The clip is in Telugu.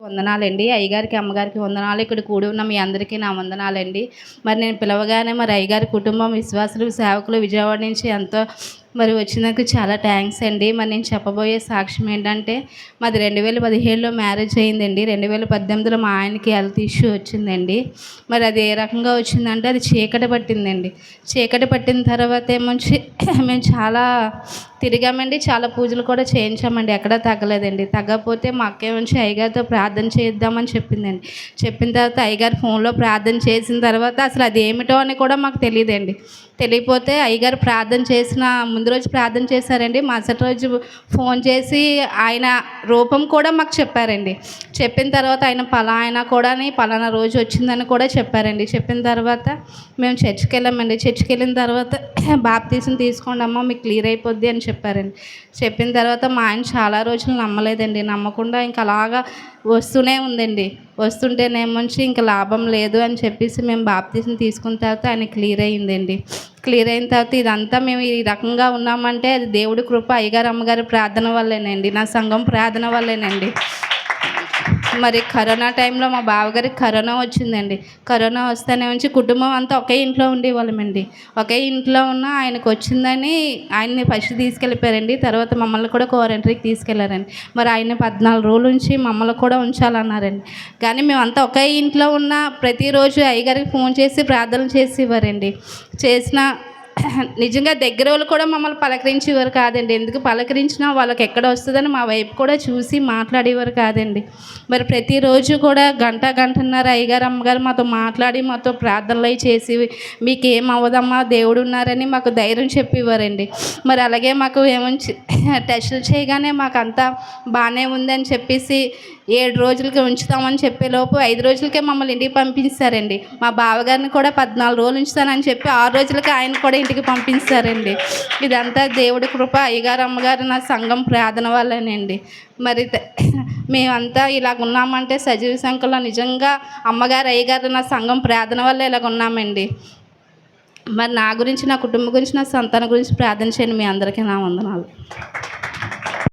వందనాలండి. అయ్యగారికి అమ్మగారికి వందనాలు. ఇక్కడ కూడి ఉన్న మీ అందరికీ నా వందనాలండి. మరి నేను పిలవగానే మరి అయ్యగారి కుటుంబం విశ్వాసులు సేవకులు విజయవాడ నుంచి ఎంతో మరి వచ్చినందుకు చాలా థ్యాంక్స్ అండి. మరి నేను చెప్పబోయే సాక్ష్యం ఏంటంటే మాది రెండు వేల పదిహేడులో మ్యారేజ్ అయిందండి. రెండు వేల పద్దెనిమిదిలో మా ఆయనకి హెల్త్ ఇష్యూ వచ్చిందండి. మరి అది ఏ రకంగా వచ్చిందంటే అది చీకటి పట్టిందండి. చీకటి పట్టిన తర్వాత ఏమొచ్చి మేము చాలా తిరిగామండి. చాలా పూజలు కూడా చేయించామండి. ఎక్కడా తగ్గలేదండి. తగ్గకపోతే మా అక్కేమొచ్చి అయ్యగారితో ప్రార్థన చేద్దామని చెప్పిందండి. చెప్పిన తర్వాత అయ్యగారు ఫోన్లో ప్రార్థన చేసిన తర్వాత అసలు అది ఏమిటో అని కూడా మాకు తెలియదండి. తెలియపోతే అయ్యగారు ప్రార్థన చేసిన ముందు రోజు ప్రార్థన చేశారండి. మరుసటి రోజు ఫోన్ చేసి ఆయన రూపం కూడా మాకు చెప్పారండి. చెప్పిన తర్వాత ఆయన పలానా కూడా పలానా రోజు వచ్చిందని కూడా చెప్పారండి. చెప్పిన తర్వాత మేము చర్చికి వెళ్ళామండి. చర్చికి వెళ్ళిన తర్వాత బాప్తీసం తీసుకోండి అమ్మ మీకు క్లియర్ అయిపోద్ది అని చెప్పారండి. చెప్పిన తర్వాత మా ఆయన చాలా రోజులు నమ్మలేదండి. నమ్మకుండా ఇంకా అలాగా వస్తూనే ఉందండి. వస్తుంటేనేమొచ్చి ఇంకా లాభం లేదు అని చెప్పేసి మేము బాప్తీసం తీసుకున్న తర్వాత ఆయన క్లియర్ అయ్యిందండి క్లియర్ అయిన తర్వాత ఇదంతా మేము ఈ రకంగా ఉన్నామంటే అది దేవుడి కృప అయ్యగారు అమ్మగారి ప్రార్థన వల్లేనండి. నా సంఘం ప్రార్థన వల్లేనండి. మరి కరోనా టైంలో మా బావగారికి కరోనా వచ్చిందండి. కరోనా వస్తేనే ఉంచి కుటుంబం అంతా ఒకే ఇంట్లో ఉండేవాళ్ళమండి. ఒకే ఇంట్లో ఉన్న ఆయనకు వచ్చిందని ఆయన్ని ఫస్ట్ తీసుకెళ్ళిపోయారండి. తర్వాత మమ్మల్ని కూడా క్వారంటైన్కి తీసుకెళ్ళారండి. మరి ఆయన పద్నాలుగు రోజుల నుంచి మమ్మల్ని కూడా ఉంచాలన్నారండి. కానీ మేమంతా ఒకే ఇంట్లో ఉన్న ప్రతిరోజు అయ్యగారికి ఫోన్ చేసి ప్రార్థన చేసి ఇవ్వరండి. చేసిన నిజంగా దగ్గర వాళ్ళు కూడా మమ్మల్ని పలకరించేవారు కాదండి. ఎందుకు పలకరించినా వాళ్ళకి ఎక్కడ వస్తుందని మా వైపు కూడా చూసి మాట్లాడేవారు కాదండి. మరి ప్రతిరోజు కూడా గంట గంటన్నర అయ్యగారు అమ్మగారు మాతో మాట్లాడి మాతో ప్రార్థనలు చేసి మీకు ఏం అవ్వదమ్మా దేవుడు ఉన్నారని మాకు ధైర్యం చెప్పేవారండి. మరి అలాగే మాకు ఏమని టెస్టులు చేయగానే మాకు అంతా బాగానే ఉందని చెప్పేసి ఏడు రోజులకి ఉంచుతామని చెప్పేలోపు ఐదు రోజులకే మమ్మల్ని ఇంటికి పంపించారండి. మా బావగారిని కూడా పద్నాలుగు రోజులు ఉంచుతానని చెప్పి ఆరు రోజులకి ఆయన కూడా ఇంటికి పంపించారండి. ఇదంతా దేవుడి కృప అయ్యగారు అమ్మగారు నా సంఘం ప్రార్థన వల్లనండి మరి మేమంతా ఇలాగ ఉన్నామంటే సజీవ సంఖ్యలో నిజంగా అమ్మగారు అయ్యగారు నా సంఘం ప్రార్థన వల్ల ఇలాగ ఉన్నామండి మరి నా గురించి నా కుటుంబం గురించి నా సంతానం గురించి ప్రార్థన చేయండి మీ అందరికీ నా వందనాలు.